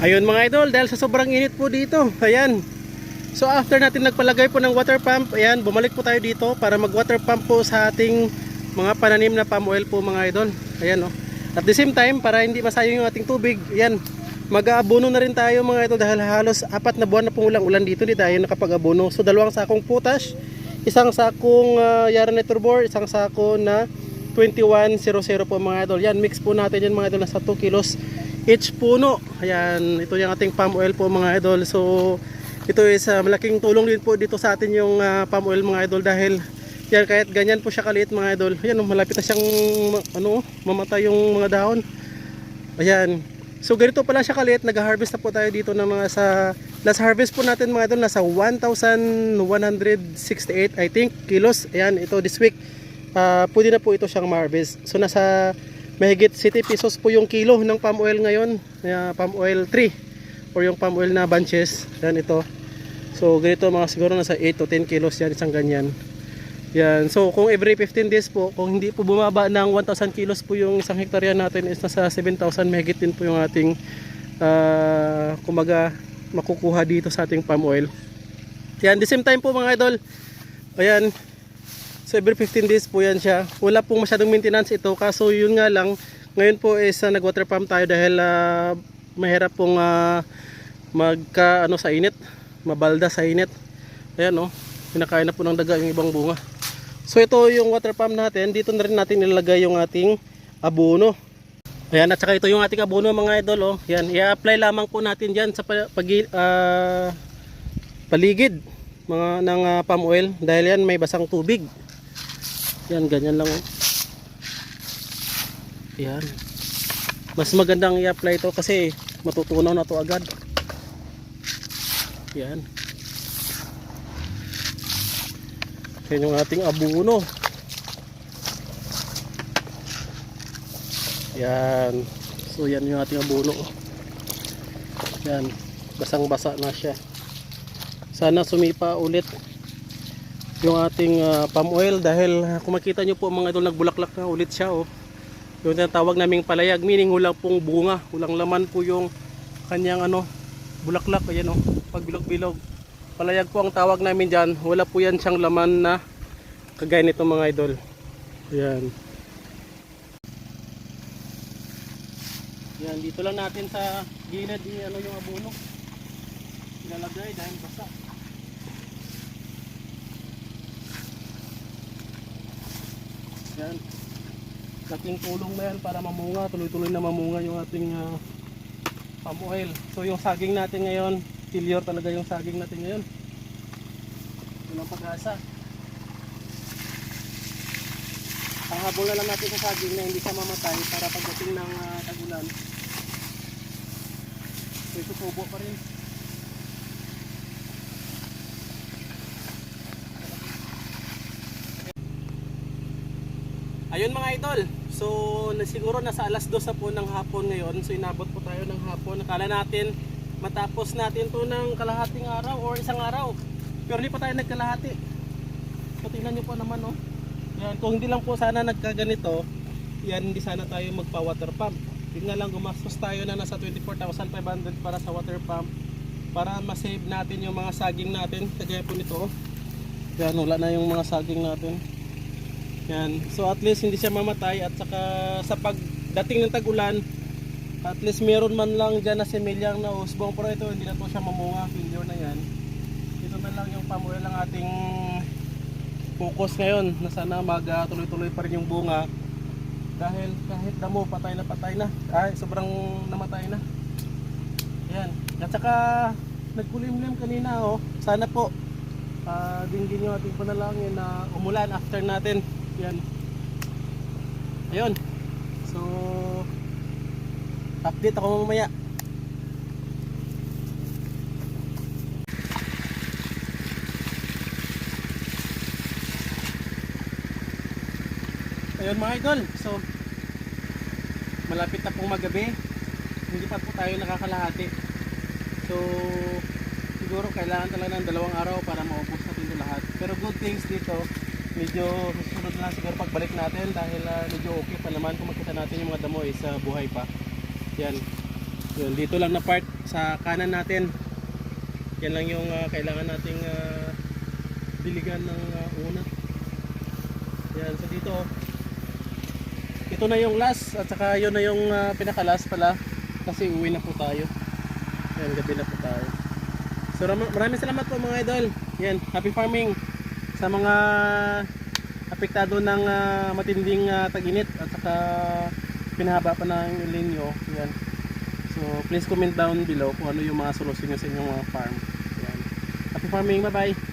Ayun mga idol, dahil sa sobrang init po dito, ayan. So after natin nagpalagay po ng water pump, ayan, bumalik po tayo dito para mag water pump po sa ating mga pananim na palm oil po mga idol. Ayan oh. At the same time, para hindi masayang yung ating tubig, ayan, mag-aabono na rin tayo mga idol dahil halos apat na buwan na pong ulang-ulan dito, hindi tayo nakapag-abono. So dalawang sakong potash, isang sakong uh, Yara Naturbor, isang sako na 2100 po mga idol. Yan, mix po natin yan mga idol nasa 2 kilos each puno. Ayan, ito yung ating palm oil po mga idol. So, ito is uh, malaking tulong din po dito sa atin yung uh, palm oil mga idol dahil yan kahit ganyan po siya kaliit mga idol. Ayan, oh, malapit na siyang ano, mamatay yung mga dahon. Ayan. So ganito pala siya kaliit, nag-harvest na po tayo dito ng mga sa last harvest po natin mga idol nasa 1,168 I think kilos. Ayan, ito this week. ah pwede na po ito siyang ma-harvest. So nasa mahigit 70 pesos po yung kilo ng palm oil ngayon. Uh, palm oil 3 or yung palm oil na bunches. Yan ito. So ganito mga siguro nasa 8 to 10 kilos yan isang ganyan. Yan. So kung every 15 days po, kung hindi po bumaba ng 1,000 kilos po yung isang hektarya natin is nasa 7,000 mahigit din po yung ating ah, kumaga makukuha dito sa ating palm oil. Yan, the same time po mga idol. Ayan. So every 15 days po yan siya. Wala pong masyadong maintenance ito. Kaso yun nga lang, ngayon po is uh, nag-water pump tayo dahil ah, mahirap pong ah, magka ano sa init, mabalda sa init. Ayan oh, pinakain na po ng daga yung ibang bunga. So ito yung water pump natin. Dito na rin natin nilagay yung ating abono. Ayan, at saka ito yung ating abono mga idol. Oh. Yan, i-apply lamang po natin dyan sa pa- pagi- ah, paligid mga ng ah, palm oil dahil yan may basang tubig. Yan, ganyan lang. Oh. Yan. Mas magandang i-apply ito kasi matutunaw na to agad. Yan. Yan yung ating abuno. Yan. So yan yung ating abuno. Yan. Basang-basa na siya. Sana sumipa ulit yung ating ah, palm oil dahil ah, kung makita nyo po mga idol nagbulaklak na ulit siya oh. Yung tinatawag naming palayag meaning walang pong bunga, walang laman po yung kanyang ano bulaklak ayan oh, pag bilog-bilog. Palayag po ang tawag namin diyan. Wala po yan siyang laman na kagaya nito mga idol. Ayan. Yan, dito lang natin sa gilid ni ano yung abono. Ilalagay dahil basa. Yan. Laking tulong na yan para mamunga, tuloy-tuloy na mamunga yung ating ah, palm oil. So yung saging natin ngayon, failure talaga yung saging natin ngayon. Walang pag-asa. Panghabol na lang natin sa saging na hindi siya mamatay para pagdating ng ah, tagulan. May tutubo pa rin. Ayun mga idol. So siguro nasa alas 2 na po ng hapon ngayon. So inabot po tayo ng hapon. Nakala natin matapos natin to ng kalahating araw or isang araw. Pero hindi pa tayo nagkalahati. So tingnan nyo po naman oh. Yan, kung hindi lang po sana nagkaganito, yan hindi sana tayo magpa-water pump. Yun nga lang gumastos tayo na nasa 24,500 para sa water pump para ma-save natin yung mga saging natin kagaya po nito. Yan, wala na yung mga saging natin. Yan. So at least hindi siya mamatay at saka sa pagdating ng tag-ulan, at least meron man lang dyan na similyang na usbong pero ito hindi na to siya mamunga, failure na yan. Ito na lang yung palm oil ang ating focus ngayon na sana mag ah, tuloy-tuloy pa rin yung bunga. Dahil kahit damo patay na patay na. Ay sobrang namatay na. Yan. At saka nagkulimlim kanina oh. Sana po uh, dinggin yung ating panalangin na umulan after natin yan. Ayun. So update ako mamaya. Ayun mga idol. So malapit na pong magabi. Hindi pa po tayo nakakalahati. So siguro kailangan talaga ng dalawang araw para maubos natin ito lahat. Pero good things dito medyo susunod na siguro pagbalik natin dahil ah, medyo okay pa naman kung makita natin yung mga damo is ah, buhay pa yan yun, dito lang na part sa kanan natin. Yan lang yung ah, kailangan nating ah, diligan ng ah, una. Yan, so dito ito na yung last at saka yun na yung ah, pinaka-last pala kasi uwi na po tayo. Yan, gabi na po tayo. So ram- maraming salamat po mga idol. Yan, happy farming sa mga apektado ng ah, matinding ah, tag-init at saka pinahaba pa ng El Nino. Yan. So please comment down below kung ano yung mga solusyon nyo sa inyong mga farm. Yan. Happy farming, bye bye.